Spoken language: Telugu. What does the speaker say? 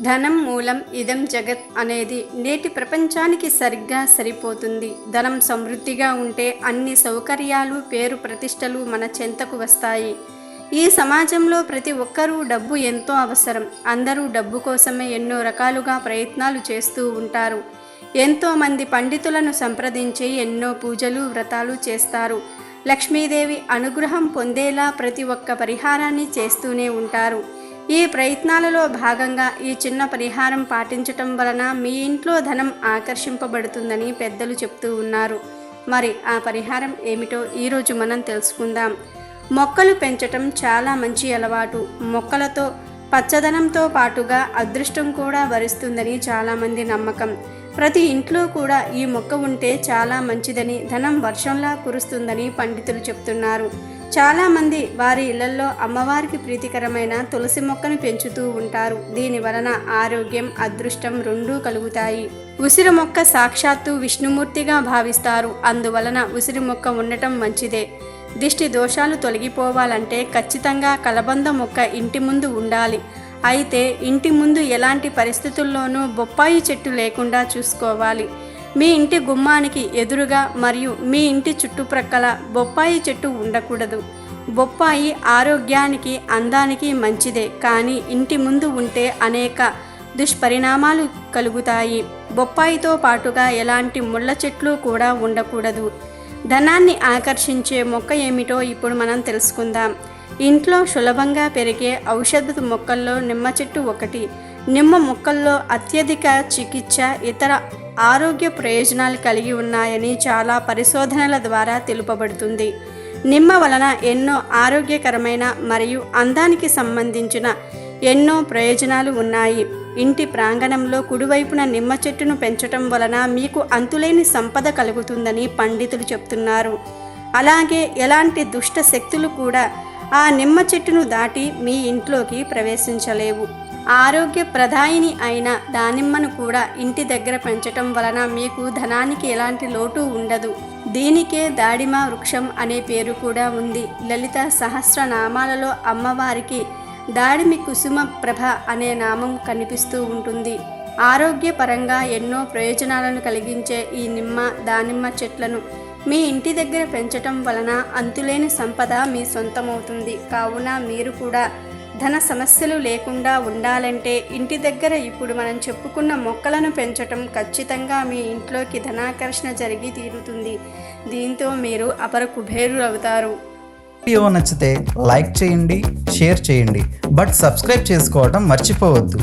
ధనం మూలం ఇదం జగత్ అనేది నేటి ప్రపంచానికి సరిగ్గా సరిపోతుంది. ధనం సమృద్ధిగా ఉంటే అన్ని సౌకర్యాలు పేరు ప్రతిష్టలు మన చెంతకు వస్తాయి. ఈ సమాజంలో ప్రతి ఒక్కరూ డబ్బు ఎంతో అవసరం. అందరూ డబ్బు కోసమే ఎన్నో రకాలుగా ప్రయత్నాలు చేస్తూ ఉంటారు. ఎంతోమంది పండితులను సంప్రదించి ఎన్నో పూజలు వ్రతాలు చేస్తారు. లక్ష్మీదేవి అనుగ్రహం పొందేలా ప్రతి ఒక్క పరిహారాన్ని చేస్తూనే ఉంటారు. ఈ ప్రయత్నాలలో భాగంగా ఈ చిన్న పరిహారం పాటించటం వలన మీ ఇంట్లో ధనం ఆకర్షింపబడుతుందని పెద్దలు చెప్తూ ఉన్నారు. మరి ఆ పరిహారం ఏమిటో ఈరోజు మనం తెలుసుకుందాం. మొక్కలు పెంచటం చాలా మంచి అలవాటు. మొక్కలతో పచ్చదనంతో పాటుగా అదృష్టం కూడా వరిస్తుందని చాలామంది నమ్మకం. ప్రతి ఇంట్లో కూడా ఈ మొక్క ఉంటే చాలా మంచిదని ధనం వర్షంలా కురుస్తుందని పండితులు చెప్తున్నారు. చాలామంది వారి ఇళ్ళలో అమ్మవారికి ప్రీతికరమైన తులసి మొక్కను పెంచుతూ ఉంటారు. దీని వలన ఆరోగ్యం అదృష్టం రెండూ కలుగుతాయి. ఉసిరి మొక్క సాక్షాత్తు విష్ణుమూర్తిగా భావిస్తారు. అందువలన ఉసిరి మొక్క ఉండటం మంచిదే. దిష్టి దోషాలు తొలగిపోవాలంటే ఖచ్చితంగా కలబంద మొక్క ఇంటి ముందు ఉండాలి. అయితే ఇంటి ముందు ఎలాంటి పరిస్థితుల్లోనూ బొప్పాయి చెట్టు లేకుండా చూసుకోవాలి. మీ ఇంటి గుమ్మానికి ఎదురుగా మరియు మీ ఇంటి చుట్టుప్రక్కల బొప్పాయి చెట్టు ఉండకూడదు. బొప్పాయి ఆరోగ్యానికి అందానికి మంచిదే కానీ ఇంటి ముందు ఉంటే అనేక దుష్పరిణామాలు కలుగుతాయి. బొప్పాయితో పాటుగా ఎలాంటి ముళ్ళ చెట్లు కూడా ఉండకూడదు. ధనాన్ని ఆకర్షించే మొక్క ఏమిటో ఇప్పుడు మనం తెలుసుకుందాం. ఇంట్లో సులభంగా పెరిగే ఔషధ మొక్కల్లో నిమ్మ చెట్టు ఒకటి. నిమ్మ మొక్కల్లో అత్యధిక చికిత్స ఇతర ఆరోగ్య ప్రయోజనాలు కలిగి ఉన్నాయని చాలా పరిశోధనల ద్వారా తెలుపబడుతుంది. నిమ్మ వలన ఎన్నో ఆరోగ్యకరమైన మరియు అందానికి సంబంధించిన ఎన్నో ప్రయోజనాలు ఉన్నాయి. ఇంటి ప్రాంగణంలో కుడివైపున నిమ్మ చెట్టును పెంచటం వలన మీకు అంతులేని సంపద కలుగుతుందని పండితులు చెప్తున్నారు. అలాగే ఎలాంటి దుష్ట శక్తులు కూడా ఆ నిమ్మ చెట్టును దాటి మీ ఇంట్లోకి ప్రవేశించలేవు. ఆరోగ్య ప్రధాయిని అయిన దానిమ్మను కూడా ఇంటి దగ్గర పెంచటం వలన మీకు ధనానికి ఎలాంటి లోటు ఉండదు. దీనికే దాడిమ వృక్షం అనే పేరు కూడా ఉంది. లలిత సహస్రనామాలలో అమ్మవారికి దాడిమి కుసుమ ప్రభ అనే నామం కనిపిస్తూ ఉంటుంది. ఆరోగ్యపరంగా ఎన్నో ప్రయోజనాలను కలిగించే ఈ నిమ్మ దానిమ్మ చెట్లను మీ ఇంటి దగ్గర పెంచటం వలన అంతులేని సంపద మీ సొంతమవుతుంది. కావున మీరు కూడా ధన సమస్యలు లేకుండా ఉండాలంటే ఇంటి దగ్గర ఇప్పుడు మనం చెప్పుకున్న మొక్కలను పెంచటం ఖచ్చితంగా మీ ఇంట్లోకి ధనాకర్షణ జరిగి తీరుతుంది. దీంతో మీరు అపర కుబేరులు అవుతారు. వీడియో నచ్చితే లైక్ చేయండి షేర్ చేయండి. బట్ సబ్స్క్రైబ్ చేసుకోవడం మర్చిపోవద్దు.